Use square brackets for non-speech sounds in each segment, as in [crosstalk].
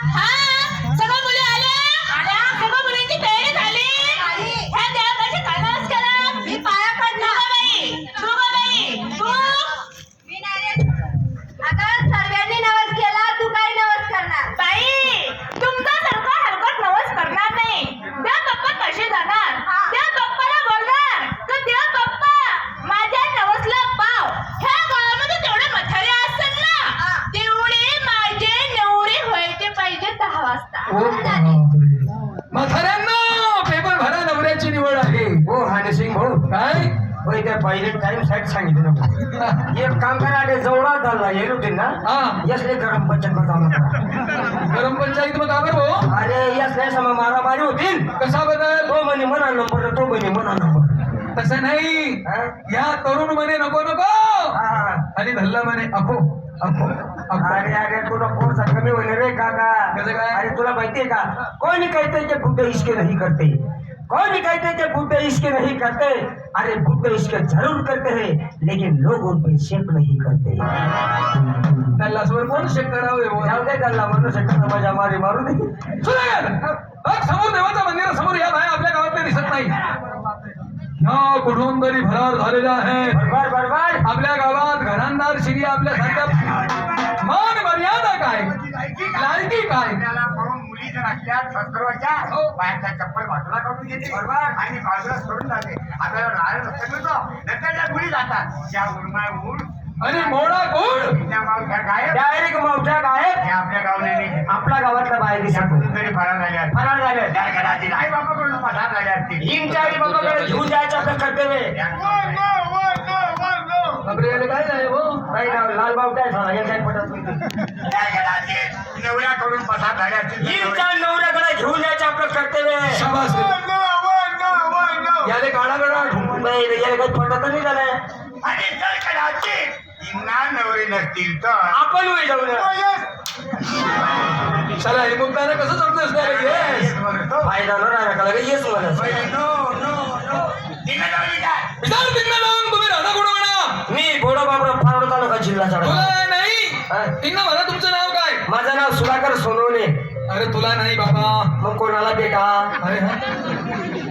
हा सगळ्या मुली आल्या आल्या सगळ्या मुलींची तयारी झाली ह्या देवाची कळकळच करा मी पाया पडणार बाई तू गं बाई तू मी नाही रे. अगं सर्वांनी नवस केला तू काय नवस करणार बाई तुमच्यासारखं हलकट नवस करणार नाही देव बाप्पा कसे जाणार देव बाप्पाला बोलणार तर देव बाप्पा माझ्या नवसला पाव ह्या गावामध्ये तेवढे मथारे असतात ना तेवढे माझे नवरे व्हायचे पाहिजे दहा वाजता म्हाताऱ्यांना पेपर भरा नवऱ्याची निवड आहे हो हाने सिंग भाऊ काय होय त्या पहिले टाइमसाठी सांगितलं नको एक होते ना. हा. यसले गरम पंचायत का भाऊ? अरे यसले सम मारामारी होतील कसा बदल? तो म्हणे म्हणा नंबर तो म्हणे म्हणा नंबर तसं नाही. हा? या तरुण म्हणे नको नको. हा. आणि धल्ला म्हणे अफो अफो अरे अरे तुला फोन कमी होईल रे काका. कसं काय? अरे तुला माहितीये का? कोणी कहते ते बुद्ध इश्क नहीं करते. कोणी कहते ते बुद्ध इश्क नहीं करते। अरे बुद्ध इश्क जरूर करते हैं लेकिन लोग उन पे शेक नहीं करते। त्याला असवर कोण शेक करावे भाऊ? जाऊ दे त्याला म्हणू शकत मजा मारी मारू दे सुधाकर बघ समोर मंदिरासमोर या बाया आपल्या गावातल्या दिसत नाही। ह्या कुठून तरी फरार बरोबर बरोबर आपल्या गावात घरांदार शिरी आपल्या सारख्या मान मर्यादा काय? लायकी काय? त्याला पळून मुली जर असल्या संस्कृतच्या बाहेरच्या चप्पल बाजूला काढून घेते. बरोबर. आणि बाजूला सोडून जाते. आपल्याला राहायला मिळतो. नंतर त्या मुली जातात. त्या उर्माय ऊर आणि मोडा गुड त्या मावठ्या गायब. डायरेक्ट हे आपल्या गावने आपल्या गावातल्या बाहेर दिसत कुठून तरी फरार झाल्या. फरार झाले त्या घरातील आई बापाकडून फरार झाल्या असतील. हिंगच्या आई बाबाकडे घेऊन जायचं आपलं कर्तव्य बापरे याला काय झाले भाऊ काही नाव? लाल बावटा झाला? या काही पटत नाही झाल्या असतील हिंगच्या नवऱ्याकडे घेऊन जायचं आपलं कर्तव्य आहे. शाबास याले काळा गडा नाही, याला काही पटत नाही झालंय आणि जर कदाचित इंना नवरे नसतील तर. आपण होई जाऊन चला हे मुद्दाने कसं जमलं असणार येस. फायदा न राहिला का येस मला नो नो नो काय विचार. तिकडे लावून तुम्ही राधा कोण म्हणा मी गोडा बाबरा फारोड तालुका जिल्हा तुला नाही. म्हणा तुमचं नाव काय? माझं नाव सुधाकर सोनवणे. अरे तुला नाही बाबा. मग कोणाला बेटा? अरे हा.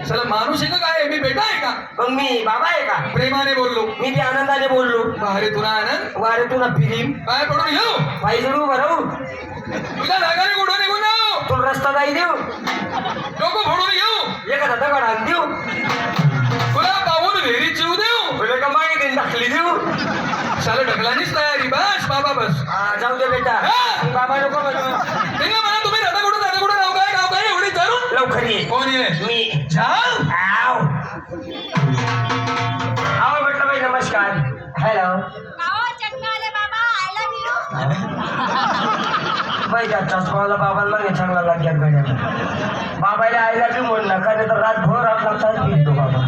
चला माणूस आहे का काय? मी बेटा आहे का? मग मी बाबा आहे का? प्रेमाने बोललो. मी बी आनंदाने बोललो. अरे तुला आनंद? वारे तुला फिरीम काय पडून घेऊ. पायी जडू भरवू. तुझ्या जागाने कुठं निघून जाऊ? तुला रस्ता जाई देऊ. डोकं फोडून घेऊ. एखादा दगड आण देऊ. तुला पाहून विहिरीत जीव का मागे दाखली देऊ. चाल ढकलानीच तयारी बस बाबा बस. हा, जाऊ दे बेटा. हा. बाबा नको म्हणू. त्यांना म्हणा तुम्ही राधा कुठं राधा कुठं नाव काय नाव काय एवढी धरून लवकर ये. कोण आहे मी. जाऊ. आव. आव म्हटलं बाई नमस्कार. हॅलो अहो चटकाले बाबा आय लव्ह यू बाई त्या चष्माला बाबांना घे चांगला लागेल गड्या बाबाला आईला बी म्हणलं का नाही तर रातभर आपला तास फिरतो बाबा.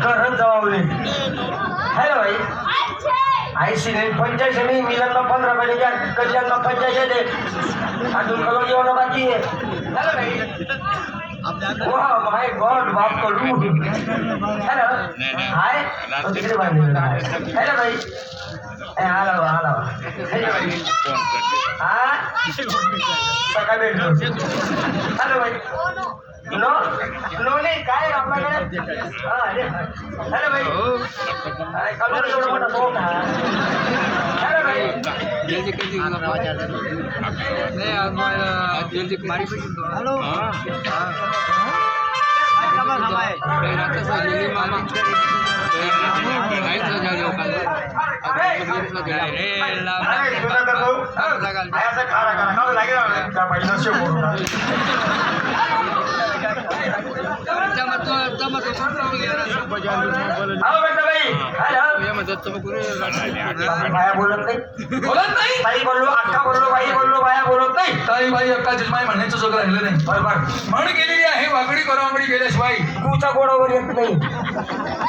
घरच जबावले हॅलो बाई ऐंशी नाही पंच्याऐंशी नाही मिलनला पंधरा पाहिजे घ्या कल्याणला पंच्याऐंशी दे. अजून कलर जेवण बाकी आहे. हॅलो बाई वा माय गॉड बाप कडू हॅलो हाय बाई ए, आला आला हा? हॅलो बाई नो नो नाही काय आपल्याकडे? हा अरे हॅलो बाई अरे कलर एवढा मोठा का हॅलो. बाई जल्दी कर दी नहीं आज मैं जल्दी मारी पे हेलो अरे असं खारा करा लागेल ना. त्या [laughs] बाया बोलत नाही बोलत नाही बोललो अक्का बोललो बाई बोललो बाया बोलत नाही ताई बाई अक्का जिजमाई म्हणायचं जोग राहिलं नाही बरोबर म्हण गेलेली आहे वाकडी करवाकडी गेल्याशिवाय तूच्या गोडावर येत नाही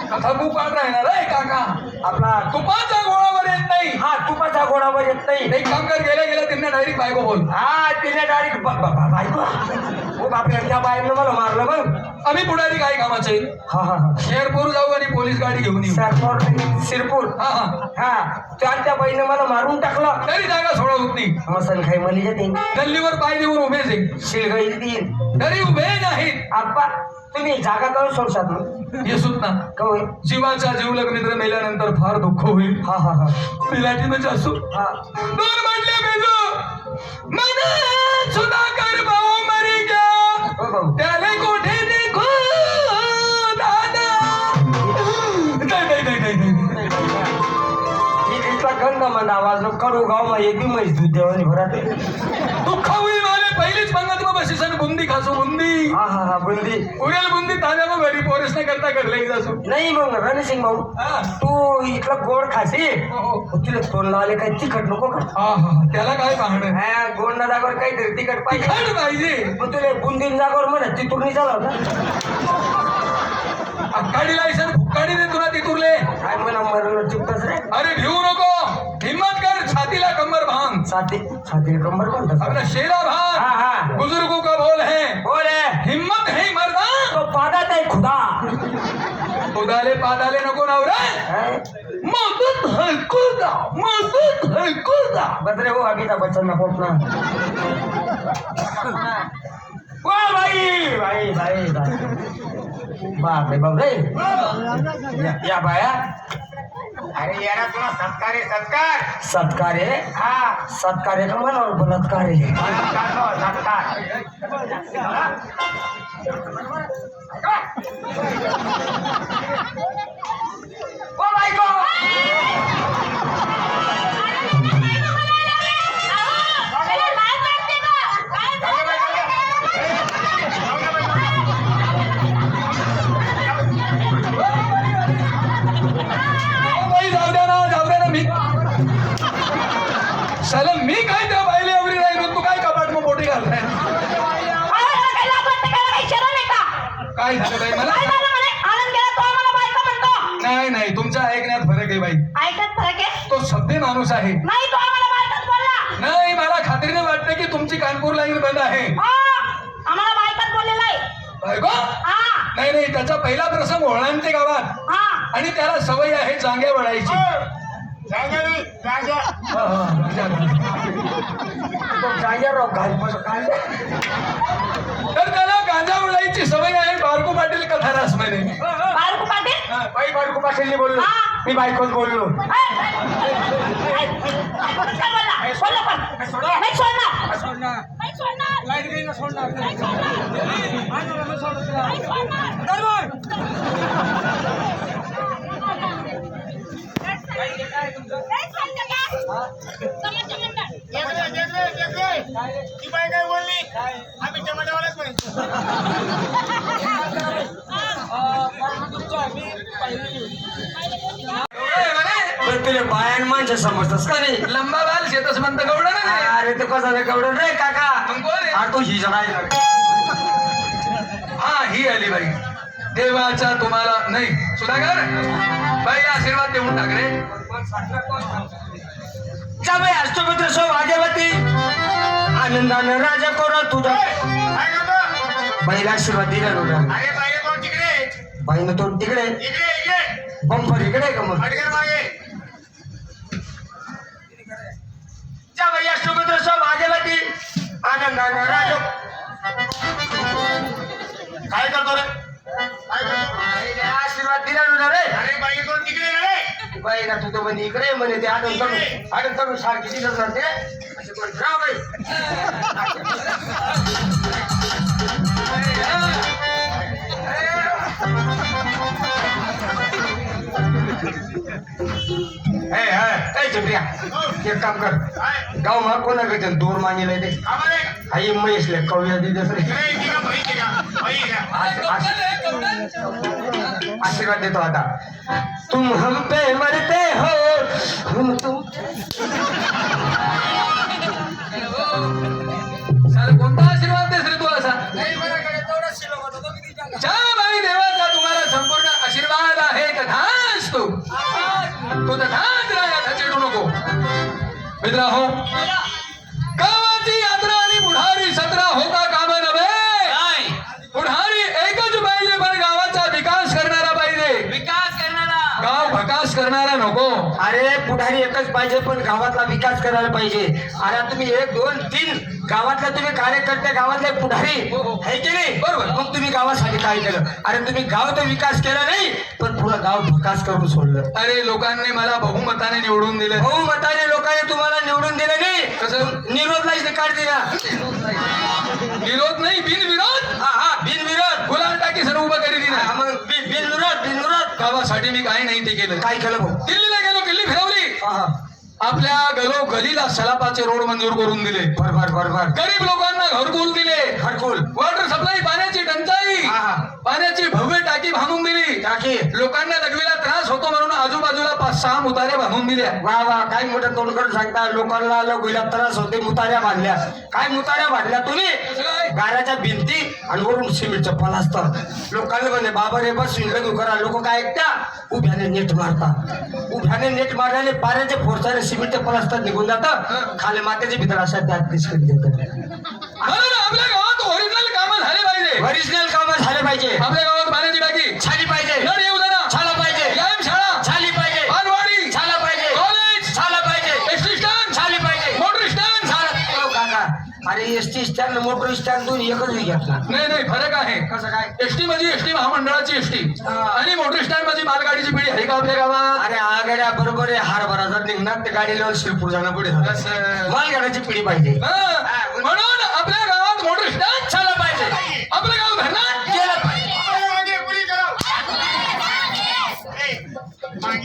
कथा तू काढ राहणार आहे काका आपला तुपाचा गोळावर येत नाही. हा तुपाचा गोडावर येत नाही. एक काम कर गेल्या गेल्या त्यांना डायरेक्ट बायको बोल हा तिने डायरेक्ट बायको. ओ बापरे त्या बाईनं मला मारलं मग आम्ही पुढारी काय कामाचे हा हा हा. शेरपूर जाऊ आणि पोलीस गाडी घेऊन येऊ. सरपोर शिरपूर. हा हा. हा त्या त्या बाईनं मला मारून टाकलं. तरी जागा सोडा होत नाही मसन खाई मला गल्लीवर पाय देऊन उभेच आहे. शिलगाई तीन तरी उभे नाहीत. आप्पा तुम्ही जागा करून सोडशात मग हे सुद्धा. का होय? जीवाचा जीवलग मित्र मेल्यानंतर फार दुःख होईल. हा हा हा. पिलाटीनं असू हा. दोन म्हटले बेजू मन सुधाकर भाऊ मरी गया. हो भाऊ. त्याले कोठे देखो? दादा. नाही नाही नाही नाही नाही इ- इथला गंगा मंद आवाज करू गाव मा एक बी म्हैस दूध देवानी भरात दुःख होईल पहिलीच पंगत मग बशी सन बुंदी खासू बुंदी. हा हा हा बुंदी. उरेल बुंदी ताज्या मग घरी पोरेस नाही करता घडले जासू नाही मग रणसिंग भाऊ हा. तू इथलं गोड खाशी हो, हो. तुला तोंड लावले काही तिखट नको का? हा हा त्याला काय पाहणं हा गोड ना जागेवर काहीतरी तिखट पाहिजे. तिखट पाहिजे. मग तुला बुंदीन जागेवर म्हणा तिथून झाला होता. अक्काडी लायसन फुक्काडी दे तुला तिथुरले काय म्हणा मरण चिपकच रे? अरे भिवू नको. छातीला कंबर भाँग। छाती छाती कंबर म्हणतात अपना शेरा हा भाग। हा बुज़ुर्गों का बोल है। बोले हिम्मत है मर्दा तो पादात आहे खुदा। उदाले पादाले नको नवरा है? मदत है? खुदा मदत है खुदा। बस रे हो अमिताभ बच्चन ना पोट ना वा भाई भाई भाई भाई। बाप रे बाप रे। या, या बाया अरे याला तुला सत्कार आहे सत्कार. सत्कार आहे? हा. सत्कार आहे का मनावर बलात्कार आहे? सत्कार नो, सत्कार. ओ बायको! काय झालं बाई? मला नाही नाही तुमच्या ऐकण्यात फरक आहे बाई. ऐकत फरक आहे? तो सभ्य माणूस आहे. नाही तो आम्हाला बायकाच बोलला. नाही मला खात्रीने वाटते की तुमची कानपूर लाईन बंद आहे. हा आम्हाला बायकाच बोललेला आहे. बायको हा. नाही नाही त्याचा पहिला प्रसंग ओळांचे गावात. हा. आणि त्याला सवय आहे जांग्या वळायची. जागेवी, जागे. हा, हा, तो जागेवर घाल काय तर त्याला गांजा वळायची सवय आहे. बारको पाटील कथारासमध्ये बाळकू पाटील? बाई बायको पाटील बोललो. मी बायकोच बोललो. सोडणार नाही सोडणार नाही सोडणार नाही सोडणार समाज मंडळ जगले, जगले, जगले. ती बाई काय बोलली आम्ही पण माणसं समजतस का नाही लंबा बाल शेतस म्हणत गवड ना अरे तू कसा रे गवड रे काका मग कोण तो ही जणाय हा ही आली बाई. देवाचा तुम्हाला नाही सुधाकर बाई आशीर्वाद देऊन टाक रे. जा बाई असतो मित्र सो भाग्यवती. आनंदानं राजा कोरा तुझा? बाईला आशीर्वाद दिला नव्हता बाईनं तो तिकडे. इकडे इकडे. बंपर इकडे का मग? जा बाई असतो मित्र सो भाग्यवती. आनंदानं राजा काय करतो रे? आशीर्वाद दिला नव्हता रे. अरे बाई कोण तिकडे रे? बाई ना तुझं म्हणे इकडे म्हणे ते आनंद करून आनंद करून सारखी दिसत राहते. असे कोण राव बाई. [laughs] ए ए चिपऱ्या एक काम कर काय गाव मा कोणाकडे दूर मागेल ते आम्हाला आई महेशले कवया दिदस रे इकडे इकडे बाई इकडे बाई इकडे आश- आश- आशीर्वाद देतो आता तुम हम पे मरते हो हम तुम साला कोणता आशीर्वाद देस रे तू असा ज्या बाई देवाचा मित्रांनो गावाची यात्रा आणि पुढारी सत्रा होता कामा नव्हे. पुढारी एकच पाहिजे पण गावाचा विकास करणारा पाहिजे विकास करणारा. गाव भकास करणारा नको. अरे पुढारी एकच पाहिजे पण गावातला विकास करायला पाहिजे. अरे तुम्ही एक दोन तीन गावातले तुम्ही कार्यकर्ते गावातले पुढारी आहे की नाही? बरोबर. मग तुम्ही गावासाठी काय केलं? अरे तुम्ही गाव तर विकास केला नाही पण पुढं गाव विकास करून सोडलं. अरे लोकांनी मला बहुमताने निवडून दिले. बहुमताने लोकांनी तुम्हाला निवडून दिलं नाही. कसं? निरोधलाच काढ दिला. विरोध नाही बिनविरोध? हा हा बिनविरोध. गुलाल टाकी सर्व उभं करी दिला हा, मग बिनविरोध बिनविरोध. गावासाठी मी काही नाही ते केलं. काय केलं भाऊ? दिल्लीला गेलो दिल्ली फिरवली. हा हा. आपल्या गलो गलीला सलापाचे रोड मंजूर करून दिले. बरोबर बरोबर गरीब लोकांना घरकुल दिले. घरकुल. वॉटर सप्लाय पाण्याची टंचाई. पाण्याची भव्य टाकी बांधून दिली. टाकी. लोकांना लघवीला त्रास होतो म्हणून आजूबाजूला पाच सहा मुतारे बांधून दिल्या. वा वा. काय मोठं तोंड करून सांगता. लोकांना गुलाब त्रास होते मुताऱ्या बांधल्या काय मुताऱ्या बांधल्या तुम्ही? गाऱ्याच्या भिंती आणि वरून सिमेंटचं पलास्तर. लोकांना म्हणे बाबा रे बस करा. लोक काय ऐकता? उभ्याने नेट मारता. उभ्याने नेट मारल्याने पाण्याचे फोर्साने सिमेंटचं पलास्तर निघून जातं खाली मात्याचे भीतर अशा त्यात बिस्किट देतात. म्हणून आपल्या गावात ओरिजिनल कामं झाले पाहिजे. ओरिजिनल कामं झाले पाहिजे. आपल्या गावात पाण्याची स्टँड मोटर स्टँड दोन एकच घेतला. नाही नाही फरक आहे. कसं काय? एसटी म्हणजे एसटी महामंडळाची एसटी. आणि मोटर स्टँड म्हणजे मालगाडीची पिढी आहे का आपल्या गावात? अरे आगाड्या बरोबर आहे. हार निघणार ते गाडी लावून शिरपूर जाणं पुढे. मालगाड्याची पिढी पाहिजे. म्हणून आपल्या गावात मोटर स्टँड झालं पाहिजे.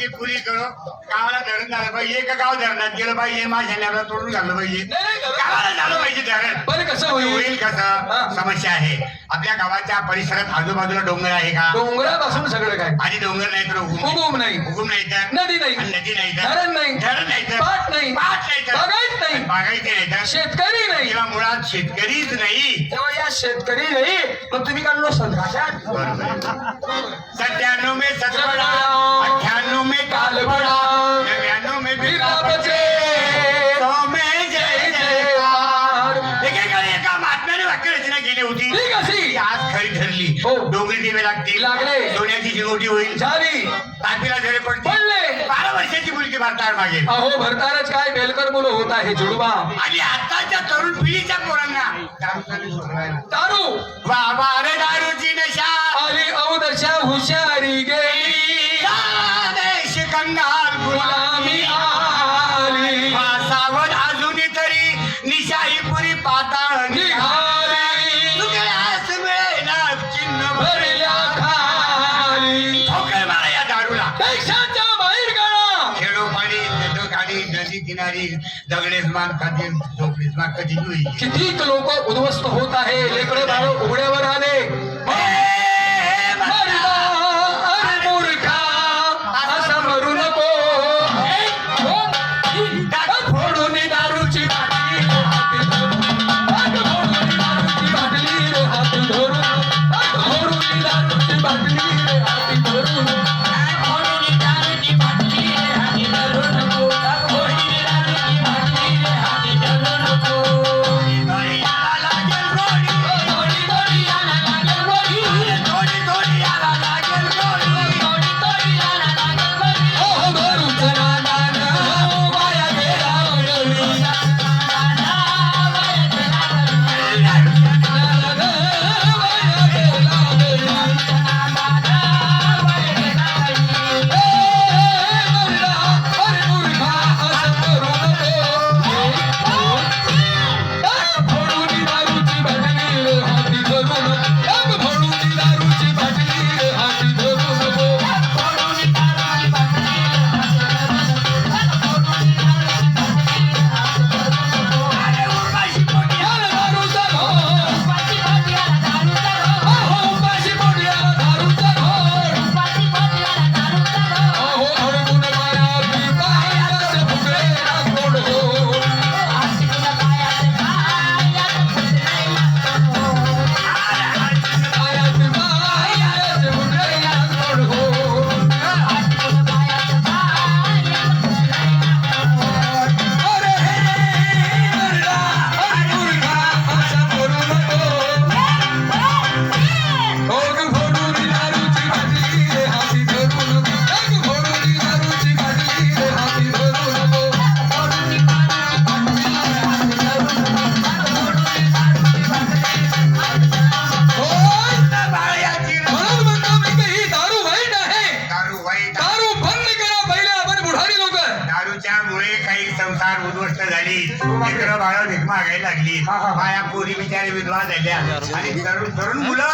मागे पुरी करो गावाला धरण झालं पाहिजे. का गाव धरणात गेलं पाहिजे. माझ्या नॅबला तोडून घाललं पाहिजे. गावाला झालं पाहिजे धरण. बरं कसं होईल? होईल. कसं? समस्या आहे. आपल्या गावाच्या परिसरात आजूबाजूला डोंगर आहे का? डोंगरापासून सगळं काय? आणि डोंगर नाही तर हुकूम हुकूम नाही. हुकूम नाही तर नदी नाही. आणि नदी नाही तर धरण नाही. धरण नाही तर पाट नाही. पाट नाही तर बागायत नाही. बागायती नाही तर शेतकरी नाही. किंवा मुळात शेतकरीच नाही. तेव्हा या शेतकरी नाही. मग तुम्ही काढलो संघाशात सत्त्याण्णव में सतबडा अठ्ठ्याण्णव में में बिरला बचे। सौ में जय जयकार एकेकाळी एका महात्म्याने वाक्यरचना केली होती। ठीक अशी ती आज खरी ठरली. हो. डोंगरी दिवे लागतील. लागले. सोन्याची शिंगोटी होईल. झाली. तापीला जळे पडतील. पडले. बारा वर्षाची मुलगी भारतावर मागेल अहो भरतारच काय बेलकर मुलं होत आहे जुडवा आणि आताच्या तरुण पिढीच्या पोरांना. दारू. वा वा रे दारूची नशा. आली अवदशा हुशारी गेली. कंगाल गुलामी आली. अजूनही तरी निशाही पुरी पाताळ निघाली तुकड्यास मिळेना चिन्ह भरल्या खाली. ठोकर मारा या दारूला. बाहेर गाडा खेळो पाणी नदो गाडी नदी किनारी दगडेच मान खातील झोपडीच मान कधी होईल कितीक लोक उद्ध्वस्त होत आहे? लेकडे बाळ उघड्यावर आले. लागायला लागली. माया पोरी बिचारी विधवा झाल्या. आणि तरुण तरुण मुलं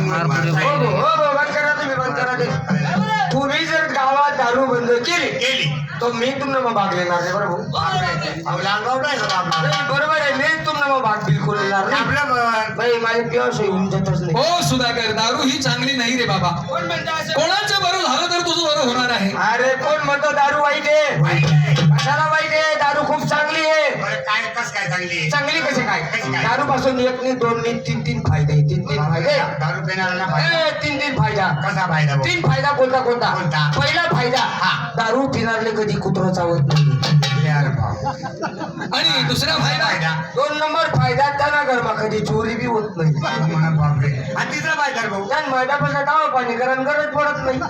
मरत हो. हो हो बंद करा तुम्ही बंद करा ते. तुम्ही जर गावात दारू बंद केली गेली तो मी तुम्हाला मग भाग लेणार नाही बरोबर? आहे? नाही. बरोबर आहे. मी तुम्हाला मग भाग बिलकुल लेणार नाही. आपलं माझी पिवास होऊन जातच नाही. हो सुधाकर दारू ही चांगली नाही रे बाबा. कोणाचं बरं झालं तर तुझं बरं होणार आहे. अरे कोण म्हणतो दारू वाईट आहे वाईट आहे. कशाला वाईट आहे दारू खूप चांगली आहे बरं, काय कस काय चांगली कशी काय? दारू पासून एक नाही दोन नाही तीन तीन फायदे. तीन तीन फायदे दारू पिणाऱ्याला फायदा. तीन तीन फायदा कसा फायदा भाऊ? तीन फायदा कोणता कोणता कोणता? पहिला फायदा हा. दारू पिणारले कधी कुत्र चावत नाही. आणि दुसरा फायदा दोन नंबर फायदा त्यांना गरमा कधी चोरी बी होत नाही. बापरे. आणि तिसरा फायदा भाऊ. त्या मैदापासून डावा पाणी कारण गरज पडत नाही.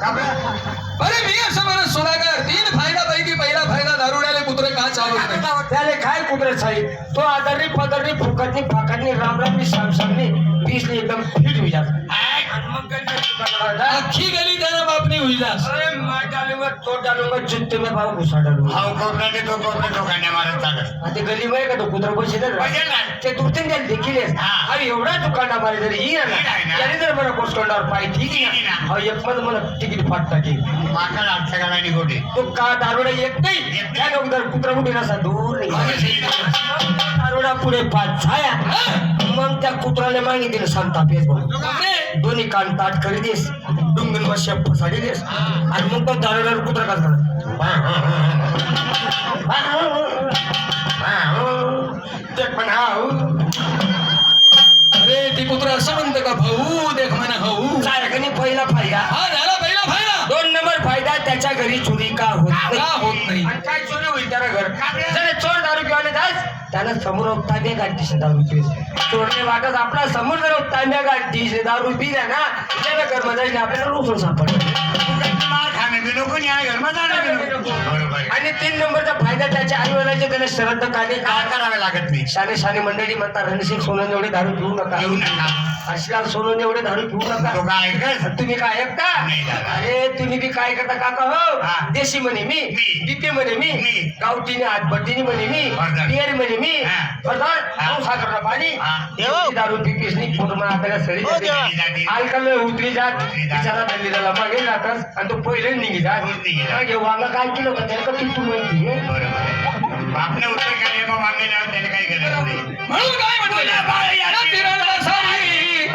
अरे मी असं म्हणत सुधाकर तीन फायदा पैकी पहिला फायदा दारुड्याले कुत्रे का चालवत नाही? त्याले काय कुत्रे साई तो आदरनी पदरनी फुकटनी फाकटनी रामरामनी सामसामनी पीसनी एकदम फिट होई जात अख्खी गली त्यानं बापनी होई जास अरे मार डालूंगा तो डालूंगा जूते में भाव घुसा डालूंगा ते ठोकांड्या मारत चालत गली मध्ये का तो कुत्रा पैसे देत पैसे नाही. ते दुर्तीन त्याला देखील आहे. हा. अरे एवढा दुकाना मारे जरी ही ही आहे ना. त्याने जर मला कोस्टंडावर पाय ठीक आहे आहे ना. एक मध्ये मला तिकीट फाट टाकी माकड आठशे गाड्यानी गोटे तो का दारोडा येत नाही. त्या अगोदर कुत्रा कुठे नसा दूर नाही दारोडा पुढे पाच छाया मग त्या कुत्राला मागितलं संताप येत. दोन्ही कान ताट करी देस डुंगन वर शेप फसाडी देस आणि मग तो दारोड्यावर कुत्रा काय करत. ते पण हाव अरे ती कुत्रा असं म्हणतं का? भाऊ देख म्हणा भाऊ सारखनी पहिला फायदा. हा झाला पहिला फायदा. दोन नंबर फायदा त्याच्या घरी चोरी का होत का नाही? होत नाही? काय चोरी होईल त्याला घर जर चोर दारू पिवाने त्यानं समोर तांब्या गाठीस दारू पिस चोरने वाटत आपला समोर जर तांब्या गाठीस दारू आहे ना. त्याला घर आपल्याला रोखून सापडलं. बी नको न्याय घरमा जाणं बी नको बरोबर आहे. आणि तीन नंबरचा फायदा त्याच्या आई वडिलांचे त्याला श्रद्धा काढणे काय करावे लागत नाही शाने शाने मंडळी म्हणतात रणसिंग सोनून एवढे दारू पिऊ नका येऊ नका अशिलाल सोनून एवढे दारू पिऊ तो नका काय ऐकत तुम्ही काय ऐकता नाही दादा. अरे तुम्ही बी काय करता काका हो हा. देशी म्हणे मी मी. डिपे म्हणे मी मी. गावठीने हातभट्टीने म्हणे मी. बियर म्हणे मी हा. हा. साखरला पाणी हा. एवढी दारू नाही आपल्याला सळी जाते. जाते अल्कल उतरी जात उतरी जात. बिचारा दल्लीला मागे जातात आणि तो पहिले निघी निघी जात. मग हे वांगा काय केलं का त्याला का तू माहिती आहे? बरोबर. बापने उत्तर काय मग मागे त्याने काही गरज नाही म्हणून काय म्हटलं बाळ याला तिरडला सारी